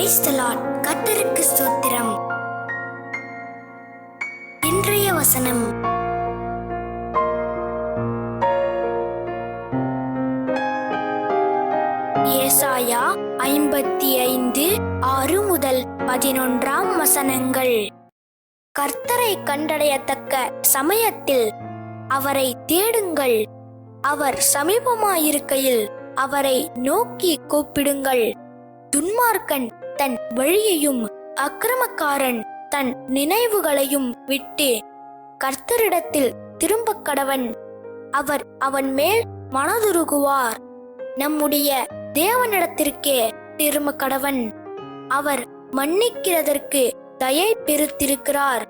Praise the Lord. ஸ்தோத்திரம். இன்றைய வசனம். ஏசாயா ஐம்பத்தி ஐந்து ஆறு முதல் பதினொன்றாம் வசனங்கள். கர்த்தரை கண்டடையத்தக்க சமயத்தில் அவரை தேடுங்கள். அவர் சமீபமாயிருக்கையில் அவரை நோக்கி கூப்பிடுங்கள். துன்மார்க்கன் தன் வழியையும் அக்கிரமக்காரன் தன் நினைவுகளையும் விட்டு கர்த்தரிடத்தில் திரும்ப கடவன். அவர் அவன் மேல் மனதுருகுவார். நம்முடைய தேவனிடத்திற்கே திரும்ப கடவன். அவர் மன்னிக்கிறதற்கு தயை பெருத்திருக்கிறார்.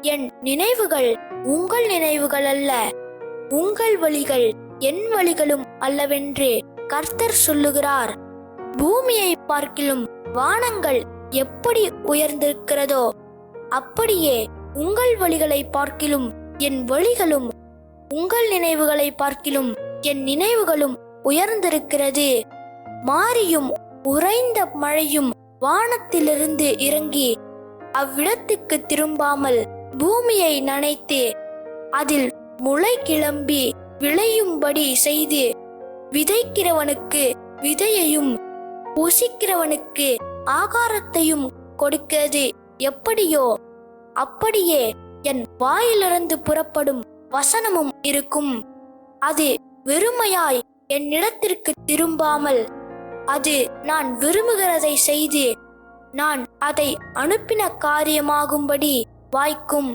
என் நினைவுகள் உங்கள் நினைவுகள் அல்ல உங்கள் வழிகள் என் வழிகளும் அல்லவென்று கர்த்தர் சொல்லுகிறார். பூமியை பார்க்கிலும் வானங்கள் எப்படி உயர்ந்திருக்கிறதோ அப்படியே உங்கள் வழிகளை பார்க்கிலும் என் வழிகளும் உங்கள் நினைவுகளை பார்க்கிலும் என் நினைவுகளும் உயர்ந்திருக்கிறது. மாரியும் உறைந்த மழையும் வானத்திலிருந்து இறங்கி அவ்விடத்துக்கு திரும்பாமல் பூமியை நனைத்து அதில் முளை கிளம்பி விளையும்படி செய்து விதைக்கிறவனுக்கு விதையையும் புசிக்கிறவனுக்கு ஆகாரத்தையும் கொடுக்கிறது எப்படியோ அப்படியே என் வாயிலிருந்து புறப்படும் வசனமும் இருக்கும். அது வெறுமையாய் என்னிடத்திற்கு திரும்பாமல் அது நான் விரும்புகிறதை செய்து நான் அதை அனுப்பின காரியமாகும்படி வாய்க்கும்.